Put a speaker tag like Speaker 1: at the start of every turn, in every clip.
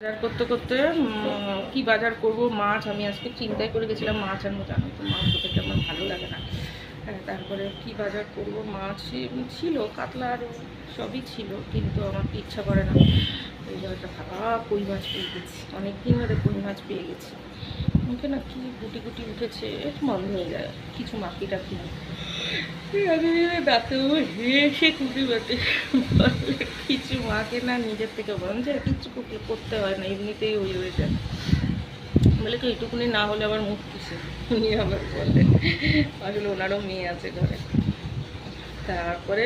Speaker 1: বাজার করতে করতে কি বাজার করব, মাছ, আমি আজকে চিন্তাই করে গেছিলাম মাছ আনব, জানো তো মাংস খেতে আমার ভালো লাগে না। হ্যাঁ তারপরে কি বাজার করব, মাছ ছিল, কাতলা আর সবই ছিল, কিন্তু আমার ইচ্ছা করে না। ওই একটা ভাবা কই মাছ পেয়ে গেছি অনেক দিন ধরে কই মাছ পেয়ে গেছি। মুখে না কি গুটি গুটি উঠেছে বন্ধ হয়ে যায়, কিছু মাখি টাকি কিছু মাকে না নিজের থেকে যে করতে হয় না, এমনিতেই হয়ে বলে কি, এইটুকুনি না হলে কিসে? উনি আসলে ওনারও মেয়ে আছে ঘরে। তারপরে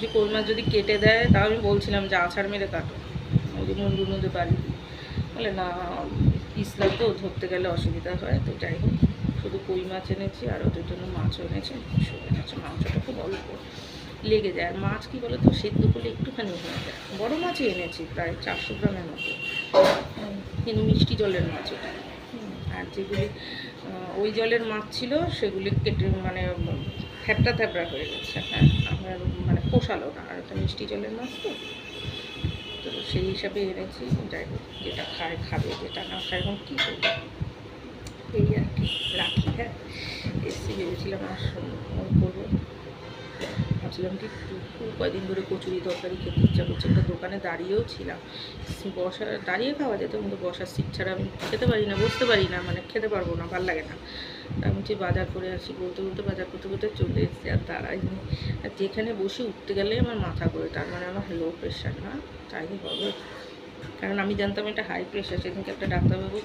Speaker 1: যে কই মাছ যদি কেটে দেয়, তাও আমি বলছিলাম যে, আছাড় মেরে কাটো। ওই যে মুন্ডুর মধ্যে বলে, না ইসলাম তো ধরতে গেলে অসুবিধা হয়। তো যাই হোক শুধু কই মাছ এনেছি আর ওদের জন্য মাছও এনেছি শুনে এনেছি। মাংসটা খুব অল্প লেগে যায়। আর মাছ কী বলো তো সেদ্ধ করলে একটুখানি হয়ে। যায় বড় মাছই এনেছি, প্রায় চারশো গ্রামের মতো। কিন্তু মিষ্টি জলের মাছ ওটা আর যেগুলি ওই জলের মাছ ছিল, সেগুলি কেটে মানে থ্যাপড়া থ্যাপড়া হয়ে গেছে। হ্যাঁ আমার মানে পোষালো না। আর একটা মিষ্টি জলের মাছ তো। তো সেই হিসাবে এনেছি। যাই হোক, যেটা খায় খাবে, যেটা না খায় এখন কী করব? এই আর রাখি হ্যাঁ? এসছি, ভেবেছিলাম আর ওই করব। ভাবছিলাম কি কয়দিন ধরে কচুরি তরকারি খেতে ইচ্ছা করছে, একটা দোকানে দাঁড়িয়েও ছিলাম। বসা, দাঁড়িয়ে খাওয়া যেত, কিন্তু বসার সিট ছাড়া আমি খেতে পারি না, বসতে পারি না মানে খেতে পারব না, ভালো লাগে না। আমি যে বাজার করে আসি, বলতে বলতে বাজার করতে করতে চলে এসেছি, আর দাঁড়াইনি। আর যেখানে বসে উঠতে গেলেই আমার মাথা করে তার মানে আমার লো প্রেশার না? তাই হবে। কারণ আমি জানতাম এটা হাই প্রেশার সেদিনকে একটা ডাক্তারবাবু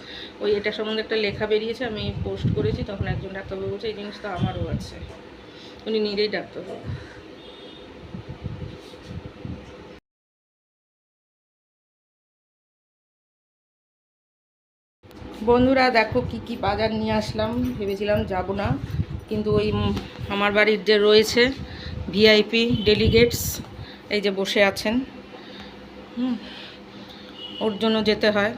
Speaker 1: ওই এটা সম্বন্ধে একটা লেখা বেরিয়েছে, আমি পোস্ট করেছি, তখন একজন ডাক্তারবাবু বলছে, এই জিনিসটা আমারও আছে। উনি নিজেই ডাক্তারবাবু। বন্ধুরা, দেখো কি কি বাজার নিয়ে আসলাম, ভেবেছিলাম যাব না, কিন্তু ওই আমার বাড়ির যে রয়েছে ভিআইপি ডেলিগেটস এই যে বসে আছেন। হুম। ওর জন্য যেতে হয়।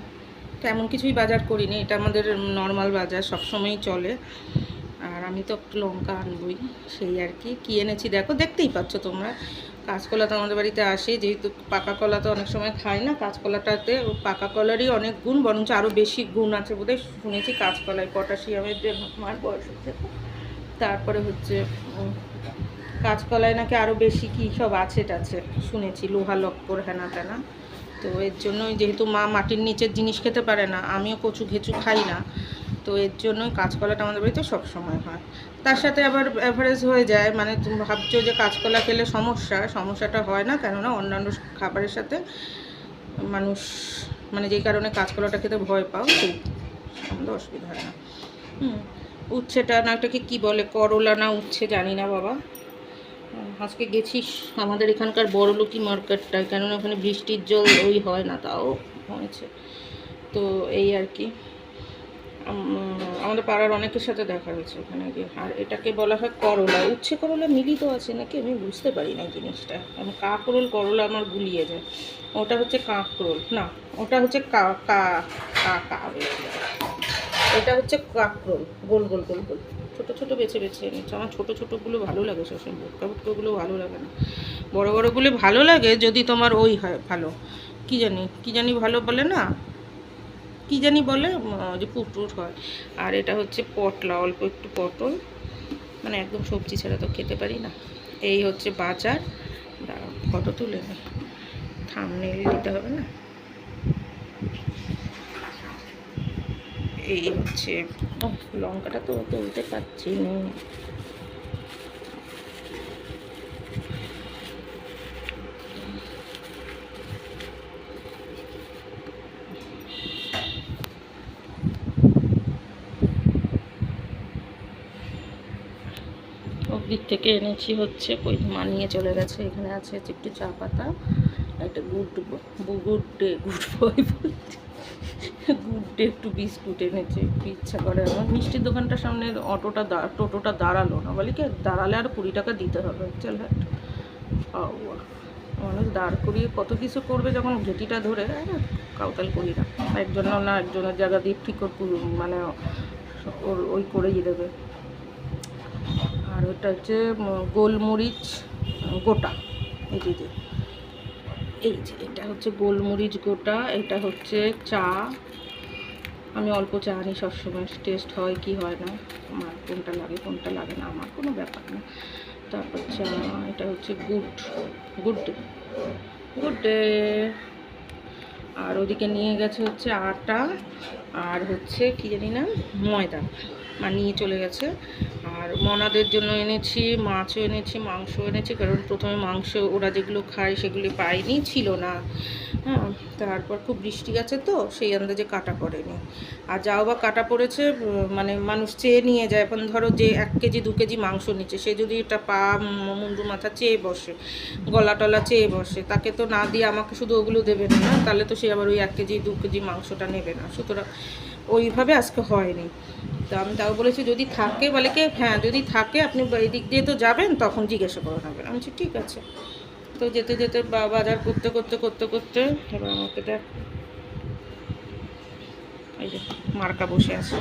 Speaker 1: তেমন কিছুই বাজার করিনি, এটা আমাদের নর্মাল বাজার, সবসময়ই চলে। আর আমি তো একটু লঙ্কা আনবই, সেই আর কি। কী এনেছি দেখো, দেখতেই পাচ্ছ তোমরা। কাঁচকলা তো আমাদের বাড়িতে আসে, যেহেতু পাকা কলা তো অনেক সময় খাই না, কাঁচকলাটাতে পাকা কলারই অনেক গুণ, বরঞ্চ আরও বেশি গুণ আছে বোধহয়, শুনেছি কাঁচকলায় পটাশিয়ামের যে আমার বয়স হচ্ছে তারপরে হচ্ছে কাঁচকলায় নাকি আরও বেশি কী সব আছে টাছে শুনেছি, লোহা লক্কর হেনা তেনা তো এর জন্যই যেহেতু মা মাটির নিচের জিনিস খেতে পারে না, আমিও কচু ঘেঁচু খাই না। তো এর জন্যই কাঁচকলাটা আমাদের বাড়িতে সবসময় হয়। তার সাথে আবার অ্যাভারেজ হয়ে যায় মানে তুমি ভাবছ যে কাঁচকলা খেলে সমস্যা, সমস্যাটা হয় না, কেননা অন্যান্য খাবারের সাথে মানুষ মানে যেই কারণে কাঁচকলাটা খেতে ভয় পাও সেই সম্বন্ধে অসুবিধা হয় না। হুম, উচ্ছেটা না এটাকে কী বলে, করলা না উচ্ছে জানি না বাবা। আজকে গেছিস আমাদের এখানকার বড়লোকি মার্কেটটায় কেননা ওখানে বৃষ্টির জল ওই হয় না তাও হয়েছে তো এই আর কি আমাদের পাড়ার অনেকের সাথে দেখা হয়েছে ওখানে গিয়ে আর এটাকে বলা হয় করলা উচ্ছে করলা মিলিত আছে নাকি আমি বুঝতে পারি না জিনিসটা আমি কাঁকরোল করলা আমার গুলিয়ে যায় ওটা হচ্ছে কাঁকরোল না ওটা হচ্ছে কা কা কা কা এটা হচ্ছে কাঁকরোল গোল গোল গোল গোল ছোটো ছোটো বেছে বেছে এনেছে। আমার ছোটো ছোটোগুলো ভালো লাগে সবসময় ভুটকা ভুটকাগুলো ভালো লাগে না। বড় বড়গুলো ভালো লাগে যদি তোমার ওই হয় ভালো। কি জানি কি জানি ভালো বলে না? কি জানি বলে যে পুটুর হয়। আর এটা হচ্ছে পটলা, অল্প একটু পটল। মানে একদম সবজি ছাড়া তো খেতে পারি না। এই হচ্ছে বাজার। ফটো তুলে নে। থামনেল দিতে হবে না? এই হচ্ছে লঙ্কাটা তো তুলতে পারছি না। দিক থেকে এনেছি হচ্ছে, কই, মা নিয়ে চলে গেছে, এখানে আছে একটু চা পাতা, একটা good good day, good boy বলছি গুড একটু বিস্কুট এনেছে একটু ইচ্ছা করে। আমার মিষ্টির দোকানটার সামনে অটোটা টোটোটা দাঁড়াল না। বলি কি দাঁড়ালে আর কুড়ি টাকা দিতে হবে। চল হ্যাঁ মানুষ দাঁড় করিয়ে কত কিছু করবে যখন ঘেটিটা ধরে আরে, কাউতাল করি না। একজনের না একজনের জায়গা দিয়ে ঠিক মানে ওর ওই করেই দেবে। আর ওটা হচ্ছে গোলমরিচ গোটা এই যে। এই যে, এটা হচ্ছে গোলমরিচ গোটা, এটা হচ্ছে চা। আমি অল্প চা আনি, সবসময় টেস্ট হয় কি হয় না, আমার কোনটা লাগে কোনটা লাগে না, আমার কোনো ব্যাপার না। তারপর চা, এটা হচ্ছে good good day good day আর ওদিকে নিয়ে গেছে হচ্ছে আটা, আর হচ্ছে কি জানি না, ময়দা। নিয়ে চলে গেছে। আর মনাদের জন্য এনেছি, মাছও এনেছি মাংস এনেছি, কারণ প্রথমে মাংস ওরা যেগুলো খায় সেগুলি পায়নি, ছিল না। হ্যাঁ তারপর খুব বৃষ্টি আছে তো, সেই আন্দাজে কাটা পড়েনি। আর যাও বা কাটা পড়েছে মানে মানুষ চেয়ে নিয়ে যায়। এখন ধরো যে এক কেজি, দু কেজি মাংস নিচ্ছে, সে যদি এটা পা মুন্ডু মাথা চেয়ে বসে, গলা টলা চেয়ে বসে, তাকে তো না দিয়ে আমাকে শুধু ওগুলো দেবে না, তাহলে তো সে আবার ওই এক কেজি, দু কেজি মাংসটা নেবে না। সুতরাং ওইভাবে আজকে হয়নি। তো আমি তাও বলেছি, যদি থাকে, বলে কি হ্যাঁ যদি থাকে, আপনি এদিক দিক দিয়ে তো যাবেন, তখন জিজ্ঞাসা করে নেবেন। আমি ঠিক আছে। তো যেতে যেতে বাজার করতে করতে করতে করতে এবার আমাকে দেখ, এই যে মার্কা বসে আছে।